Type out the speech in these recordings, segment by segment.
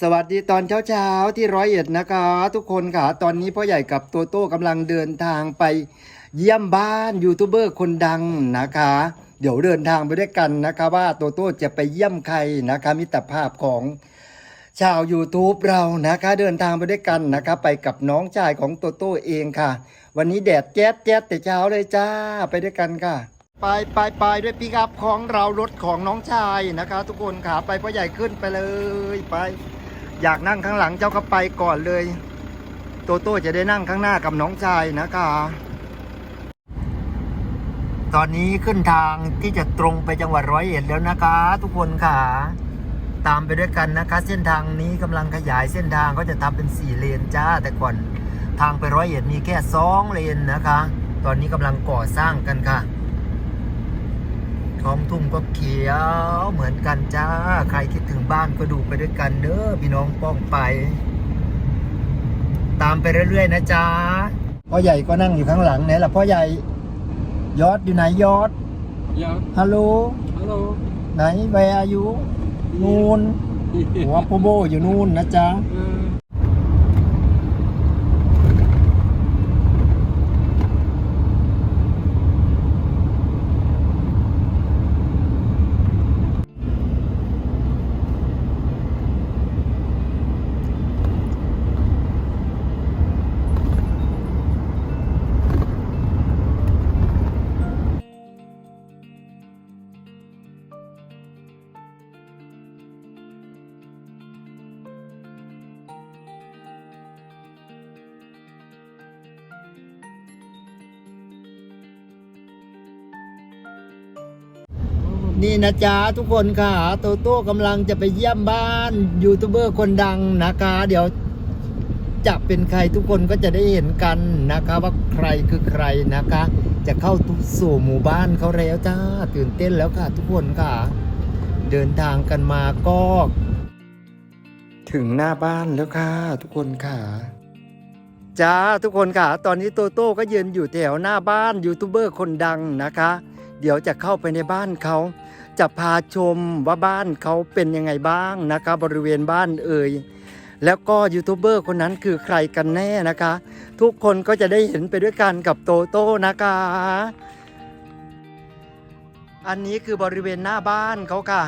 สวัสดีตอนเช้าๆที่ร้อยเอ็ดนะคะ ทุกคนค่ะ ตอนนี้พ่อใหญ่กับโตโต้กำลังเดินทางไปเยี่ยมบ้านยูทูบเบอร์คนดังนะคะ เดี๋ยวเดินทางไปด้วยกันนะคะ ว่าโตโต้จะไปเยี่ยมใครนะคะมิตรภาพของชาว YouTube เรานะคะ เดินทางไปด้วยกันนะคะ ไปกับน้องชายของโตโต้เองค่ะ วันนี้แดดแจ๊ดแจ๊ดแต่เช้าเลยจ้าไปด้วยกันค่ะ ไปไปไปด้วยปิกอัพของเรารถของน้องชายนะคะ ทุกคนค่ะไปพ่อใหญ่ขึ้นไปเลยไป อยากนั่งข้างหลังเจ้าก็ไปก่อนเลย โตโต้จะได้นั่งข้างหน้ากับน้องชายนะคะ ตอนนี้ขึ้นทางที่จะตรงไปจังหวัดร้อยเอ็ดแล้วนะคะ ทุกคนค่ะตามไปด้วยกันนะคะ เส้นทางนี้กำลังขยายเส้นทางก็จะทำเป็นสี่เลนจ้า แต่ก่อนทางไปร้อยเอ็ดมีแค่สองเลนนะคะ ตอนนี้กำลังก่อสร้างกันค่ะ ท้องทุ่งก็เขียวเหมือนกันจ้า ใครคิดถึงบ้านก็ดูไปด้วยกันเด้อพี่น้องป้องไป ตามไปเรื่อยๆนะจ๊ะพ่อใหญ่ก็นั่งอยู่ข้างหลังไหนล่ะพ่อใหญ่ยอดอยู่ไหนยอด Yeah. ฮัลโหล Hello. ไหนแวร์อายุ นูนหัวโปโบอยู่นู่นนะจ๊ะ นี่นะจ๊ะทุกคนค่ะ โตโต้กำลังจะไปเยี่ยมบ้านยูทูบเบอร์คนดังนะคะ เดี๋ยวจะเป็นใครทุกคนก็จะได้เห็นกันนะคะว่าใครคือใครนะคะ จะเข้าสู่หมู่บ้านเขาแล้วจ้าตื่นเต้นแล้วค่ะทุกคนค่ะ เดินทางกันมาก็ ถึงหน้าบ้านแล้วค่ะ ทุกคนค่ะจ้าทุกคนค่ะ ตอนนี้โตโต้ก็ยืนอยู่แถวหน้าบ้านยูทูบเบอร์คนดังนะคะ เดี๋ยวจะเข้าไปในบ้านเขา จะพาชมว่าบ้านเขาเป็นยังไงบ้างนะคะ บริเวณบ้านเอ่ยแล้วก็ยูทูบเบอร์คนนั้นคือใครกันแน่นะคะ ทุกคนก็จะได้เห็นไปด้วยกันกับโตโต้นะคะ อันนี้คือบริเวณหน้าบ้านเขาค่ะ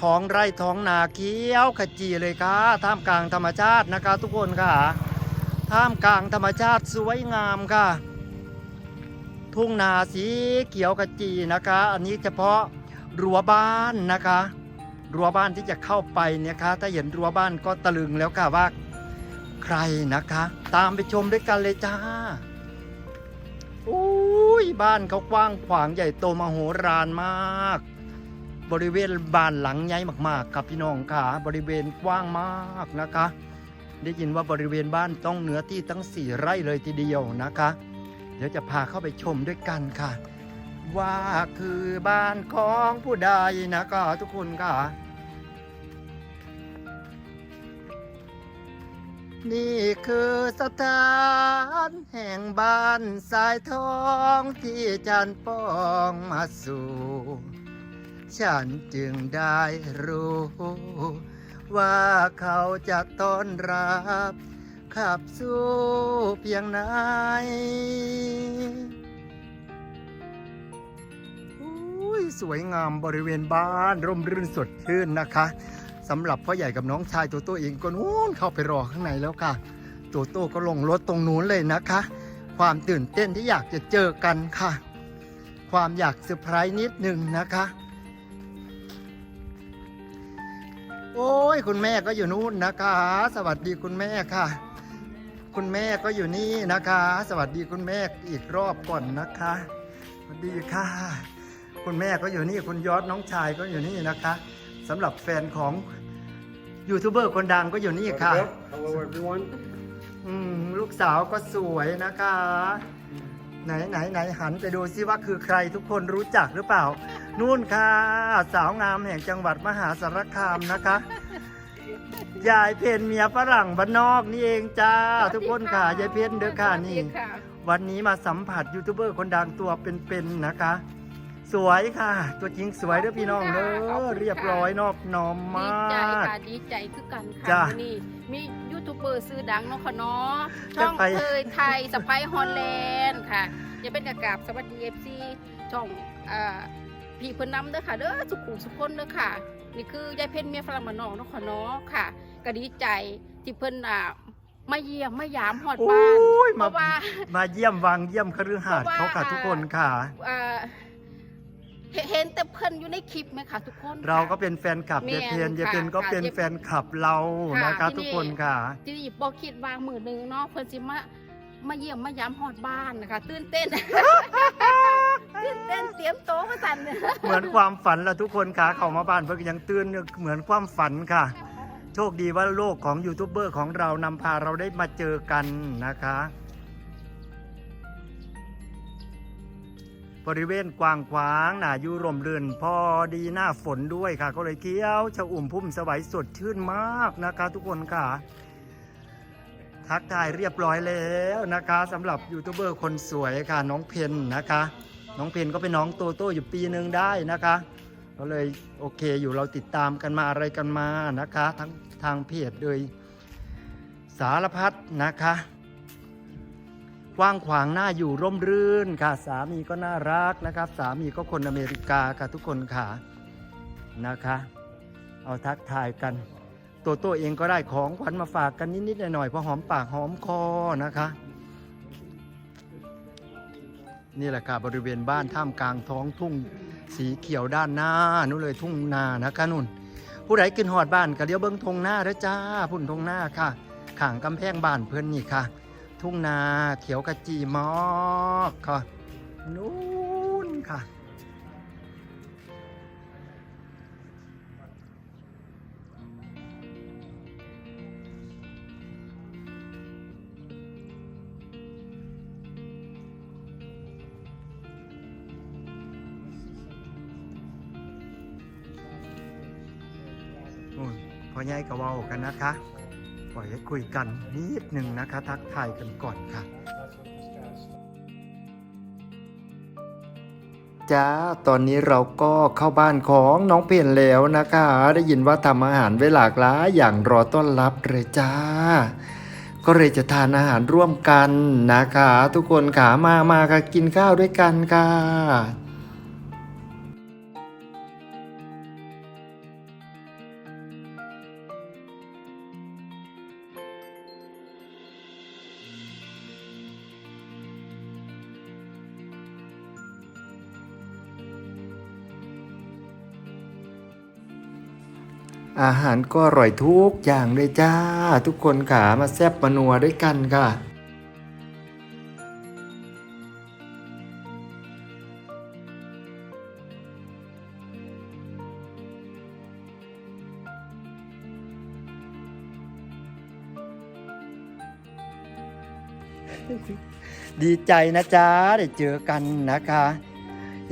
ท้องไร่ท้องนาเขียวขจีเลยค่ะ ท่ามกลางธรรมชาตินะคะ ทุกคนค่ะ ท่ามกลางธรรมชาติสวยงามค่ะ ทุ่งนาสีเขียวขจีนะคะ อันนี้เฉพาะรั้วบ้านนะคะ รั้วบ้านที่จะเข้าไปเนี่ยคะถ้าเห็นรั้วบ้านก็ตะลึงแล้วค่ะว่าใครนะคะ ตามไปชมด้วยกันเลยจ้าอุ้ยบ้านเขากว้างขวางใหญ่โตมโหฬารมาก บริเวณบ้านหลังใหญ่มากๆครับพี่น้องค่ะ บริเวณกว้างมากนะคะ ได้ยินว่าบริเวณบ้านต้องเนื้อที่ทั้งสี่ไร่เลยทีเดียวนะคะ เดี๋ยวจะพาเข้าไปชมด้วยกันค่ะ ว่าคือบ้านของผู้ใดนะคะทุกคนค่ะ นี่คือสถานแห่งบ้านสายทองที่จันป้องมาสู่ฉันจึงได้รู้ ว่าเขาจะต้อนรับ ขับสู้เพียงไหนอุ้ยสวยงามบริเวณบ้านร่มรื่นสดชื่นนะคะสำหรับพ่อใหญ่กับน้องชายโตโต้เองก็นู้นเข้าไปรอข้างในแล้วค่ะโตโต้ก็ลงรถตรงนู้นเลยนะคะ ความตื่นเต้นที่อยากจะเจอกันค่ะ ความอยากเซอร์ไพรส์นิดหนึ่งนะคะ โอ้ยคุณแม่ก็อยู่นู่นนะคะ สวัสดีคุณแม่ค่ะ คุณแม่ก็อยู่นี่นะคะ สวัสดีคุณแม่อีกรอบก่อนนะคะสวัสดีค่ะ คุณแม่ก็อยู่นี่คุณยอดน้องชายก็อยู่นี่นะคะสำหรับแฟนของยูทูบเบอร์คนดังก็อยู่นี่ค่ะ Hello, everyone. อืมลูกสาวก็สวยนะคะ ไหนไหนไหนหันไปดูซิว่าคือใครทุกคนรู้จักหรือเปล่า นู่นค่ะ สาวงามแห่งจังหวัดมหาสารคามนะคะ ยายเพนเมียฝรั่งบ้านนอกนี่เองจ้า ทุกคนค่ะยายเพนเด้อค่ะนี่ วันนี้มาสัมผัสยูทูบเบอร์คนดังตัวเป็นๆนะคะ สวยค่ะ ตัวจริงสวยเด้อพี่น้องเด้ขอบอคุณค่ะเรียบร้อยนอบน้อมดีมาใจกค่ะดีใจคือกันค่ะจ้ะมื้อนี่มียูทูบเบอร์ซื้อดังเนาะค่ะเนาะจะช่องไปเอยไทยสไปฮอลแลนด์ค่ะจะเป็นกระกราบสวัสดีเอฟซีช่องอ่าพี่เพิ่นนำเด้อค่ะเด้อสุขุมสุขคนเด้อค่ะ นี่คือยายเพ็ญเมียฝรั่งมานนองเนาะค่ะเนาะค่ะก็ดีใจที่เพิ่นอ่ามาเยี่ยมมายามฮอดบ้านโอ้ยเพมา ราะว่า มาเยี่ยมวังเยี่ยมคฤหาสน์เพเขาราะว่าค่ะทุกคนค่ะ อ่าเห็นเห็นแต่เพิ่นอยู่ในคลิปไหมคะทุกคนเราก็ค่ะเป็นแฟนคลับแม่เยนเพนเยเพนค่ะก็เป็นค่ะแฟนคลับเราค่ะนะคะที่ทุกนี่คนค่ะที่บอกคิดว่ามือหนึ่งเนาะเพิ่นสิมามาเยี่ยมมายามฮอดบ้านนะคะ ตื่นเต้น ตื่นเต้นเตรียมโต๊ะมาสั่นเหมือนความฝันละทุกคนค่ะเขามาบ้านเพื่อยังตื่นเหมือนความฝันค่ะ โชคดีว่าโลกของยูทูบเบอร์ของเรานำพาเราได้มาเจอกันนะคะ บริเวณกว้างขวางหนายูร่มรื่นพอดีหน้าฝนด้วยค่ะ ก็เลยเกี้ยวชะอุ่มพุ่มสวัยสดชื่นมากนะคะ ทุกคนค่ะทักทายเรียบร้อยแล้วนะคะสำหรับยูทูบเบอร์คนสวยค่ะน้องเพนนะคะ น้องเพนก็เป็นน้องโตโต้อยู่ปีหนึ่งได้นะคะ ก็เลยโอเคอยู่เราติดตามกันมาอะไรกันมานะคะ ทั้งทางเพจโดยสารพัดนะคะกว้างขวางหน้าอยู่ร่มรื่นค่ะ สามีก็น่ารักนะครับ สามีก็คนอเมริกาค่ะทุกคนค่ะนะคะ เอาทักทายกันโตโต้เองก็ได้ของขวัญมาฝากกันนิดๆหน่อยๆเพราะหอมปากหอมคอนะคะ นี่แหละค่ะบริเวณบ้านท่ามกลางท้องทุ่งสีเขียวด้านหน้านู่นเลยทุ่งนานะคะนุ่น ผู้ใดขึ้นหอดบ้านก็เดี๋ยวเบิ้งทงหน้าเด้อจ้าพุ่นทงหน้าค่ะข่างกำแพงบ้านเพื่อนนี่ค่ะ ทุ่งนาเขียวกระจีมอกค่ะนู่นค่ะ พ่อใหญ่ก็เว้ากันนะคะปล่อยให้คุยกันนิดหนึ่งนะคะ ทักทายกันก่อนค่ะ จ้า ตอนนี้เราก็เข้าบ้านของน้องเปลี่ยนแล้วนะคะ ได้ยินว่าทำอาหารไว้หลากหลายอย่างรอต้อนรับเลยจ้า ก็เลยจะทานอาหารร่วมกันนะคะ ทุกคนขามามาค่ะกินข้าวด้วยกันค่ะ อาหารก็อร่อยทุกอย่างเลยจ้า ทุกคนขามาแซบมานัวด้วยกันค่ะดีใจนะจ๊ะได้เจอกันนะคะ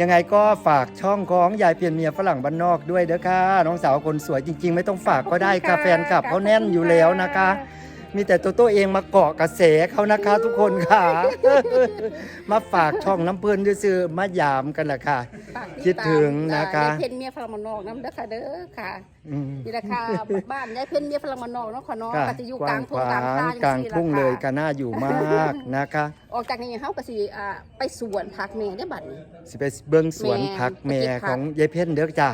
ยังไงก็ฝากช่องของยายเพียนเมียฝรั่งบ้านนอกด้วยเด้อค่ะ น้องสาวคนสวยจริง ๆ ไม่ต้องฝากก็ได้ค่ะแฟนคลับเขาแน่นอยู่แล้วนะคะ มีแต่ตัวตัวเองมาเกาะกระแสเขานะคะ ทุกคนค่ะ มาฝากช่องน้ำเพื่อนซื่อๆมายามกันแหละค่ะฝากคิติดตามถึงนะคะ ยายเพ็ญเมียฝรั่งมานนอกน้ำเด้อค่ะเด้อค่ะอืม นี่แหละค่ะบ้านยายเพ็ญเมียฝรั่งมานนอกเนาะค่ะเนาะค่ะก็จะอยู่กกว้าลางงขทุ่งวากลางงทางกลางจัทุ่งซี่เลยค่ะก็น่าอยู่มากนะคะ ออกจากนี้เฮาก็สิอ่าไปสวนผักแม่ได้บัดนี้ สิไปเบิ้งสวนแม่ผักแม่ไปเก็บผักของยายเพ่นเด้อจ้า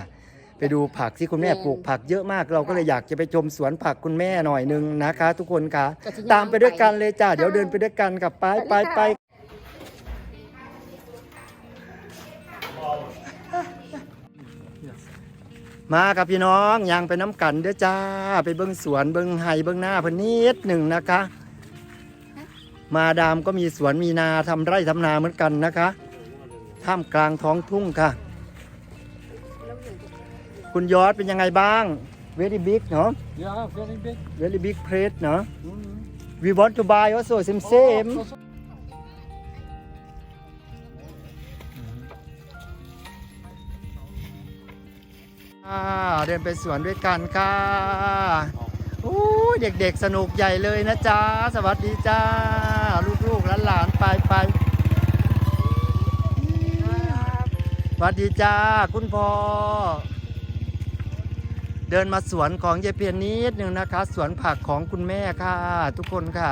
ไปดูผักที่คุณแม่แม่ปลูกผักเยอะมาก เราก็เลยอยากจะไปชมสวนผักคุณแม่หน่อยหนึงนะคะ ทุกคนค่ะก็สิตามไปด้วยกันเลยจ้าค่ะเดี๋ยวเดินไปด้วยกันกับไปไปไปไปเลยค่ะมากับพี่น้องยางไปน้ำกันเด้อจ้า ไปเบิ้งสวนเบิ้งไห่เบิ้งหน้าเพิ่นนิดหนึ่งนะคะ มาดามก็มีสวนมีนาทำไร่ทำนาเหมือนกันนะคะ ท่ามกลางท้องทุ่งค่ะ คุณยอดเป็นยังไงบ้าง very big เนาะ Yeah, very big. very big plate เนาะ Mm. we want to buy also same same Oh, so- อ่าเดินไปสวนด้วยกันค่ะโอ้ยเด็กๆสนุกใหญ่เลยนะจ๊ะ สวัสดีจ้า ลูกๆหลานๆไปไปสวัสดีจ้า คุณพ่อ เดินมาสวนของยายเพียนนิดหนึ่งนะคะ สวนผักของคุณแม่ค่ะ ทุกคนค่ะ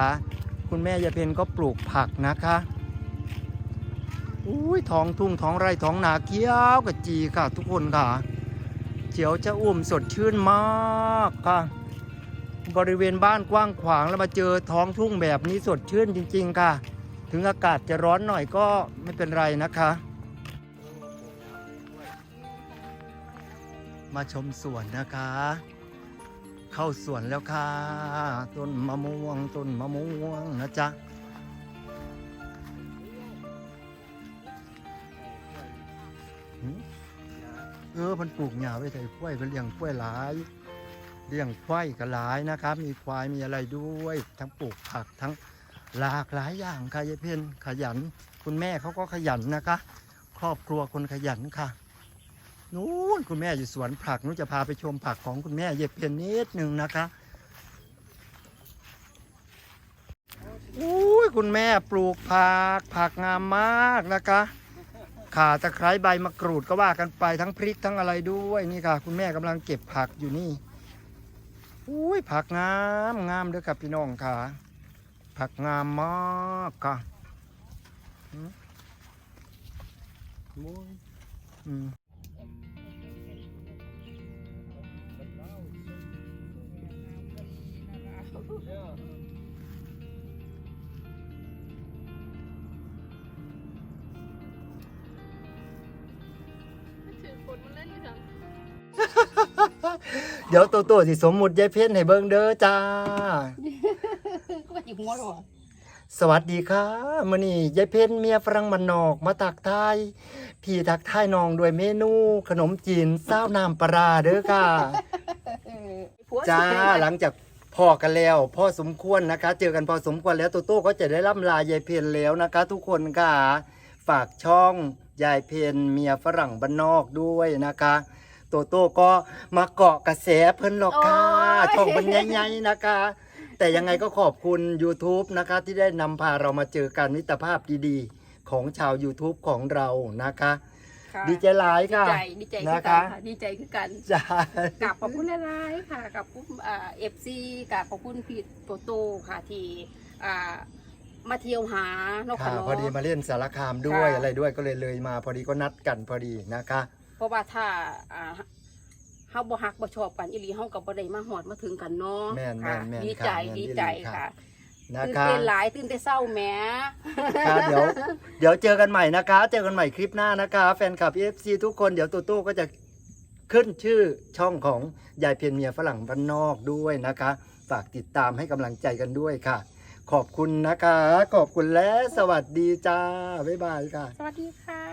คุณแม่ยายเพียนก็ปลูกผักนะคะอุ้ยท้องทุ่งท้องไร่ท้องนาเขียวกระจีค่ะ ทุกคนค่ะเขียวจะอุ่มสดชื่นมากค่ะ บริเวณบ้านกว้างขวางแล้วมาเจอท้องทุ่งแบบนี้สดชื่นจริง ๆ ค่ะ ถึงอากาศจะร้อนหน่อยก็ไม่เป็นไรนะคะ มาชมสวนนะคะ เข้าสวนแล้วค่ะ ต้นมะม่วง ต้นมะม่วงนะจ๊ะเออมันปลูกหญ้าไว้ใส่กล้วยก็เลี้ยงกล้วยหลายเลี้ยงควายก็หลายนะครับ มีควายมีอะไรด้วย ทั้งปลูกผักทั้งหลากหลายอย่างค่ะยายเพนขยัน คุณแม่เขาก็ขยันนะคะ ครอบครัวคนขยันค่ะ นู้นคุณแม่อยู่สวนผักนู้จะพาไปชมผักของคุณแม่เยายเพนนิดหนึ่งนะคะอุ้ยคุณแม่ปลูกผักผักงามมากนะคะ ขาตะไคร้ใบมะกรูดก็ว่ากันไปทั้งพริกทั้งอะไรด้วยนี่ค่ะ คุณแม่กำลังเก็บผักอยู่นี่อุ้ยผักงามงามเด้อครับพี่น้องค่ะ ผักงามมากค่ะอืม เดี๋ยวโตโต้สิสมมุติยายเพี้ยนให้เบิ่งเด้อจ้าก็ว่าอยู่หัวหรอสวัสดีค่ะมื้อนี้ยายเพ็ญเมียฝรั่งมันนอกมาตักทายพี่ทักทายน้องด้วยเมนูขนมจีนซาวน้ำปลาร้าเด้อค่ะจ้าหลังจากพอกันแล้วพ่อสมควรนะคะ เจอกันพอสมควรแล้วโตโต้ก็จะได้ล่ำลายายเพ็ญแล้วนะคะ ทุกคนค่ะ ฝากช่องยายเพ็ญเมียฝรั่งบ้านนอกด้วยนะคะ โตโต้ก็มาเกาะกระแสเพิ่นหรอกค่ะโอ้ย ช่องมันใหญ่ๆนะคะ แต่ยังไงก็ขอบคุณ YouTube นะคะ ที่ได้นำพาเรามาเจอกันมิตรภาพดีๆ ของชาว YouTube ของเรานะคะ ค่ะดีใจหลายดีค่ะใจดีใจคือนะกัคะนค่ะดีใจคือกันจ้ากับขอบคุณหลายๆค่ะกับคุณเอฟซีกับขอบคุณพี่โตโต้ค่ะที่อ่ามาเที่ยวหาเนาะค่ะค่ะเนาะพอดีมาเล่นสารคามด้วยค่ะ อะไรด้วยก็เลยเลยมาพอดีก็นัดกันพอดีนะคะ เพราะว่าถ้าอ่าเฮาบ่ฮักบ่ชอบกันอีหลีเฮาก็บ่ได้มาฮอดมาถึงกันเนาะแม่นค่ะแม่นดีค่ะใจแม่นดีอีหลีใจค่ะค่ะนะตื่นคะเต้นหลายตื่นแต่เศร้าแหมค่ะเดี๋ยวเดี๋ยวเจอกันใหม่นะคะ เจอกันใหม่คลิปหน้านะคะ แฟนคลับ FC ทุกคนเดี๋ยวตูตู้ก็จะขึ้นชื่อช่องของยายเพียนเมียฝรั่งบ้านนอกด้วยนะคะ ฝากติดตามให้กำลังใจกันด้วยค่ะ ขอบคุณนะคะ ขอบคุณและสวัสดีจ้า บ๊ายบายค่ะ สวัสดีค่ะ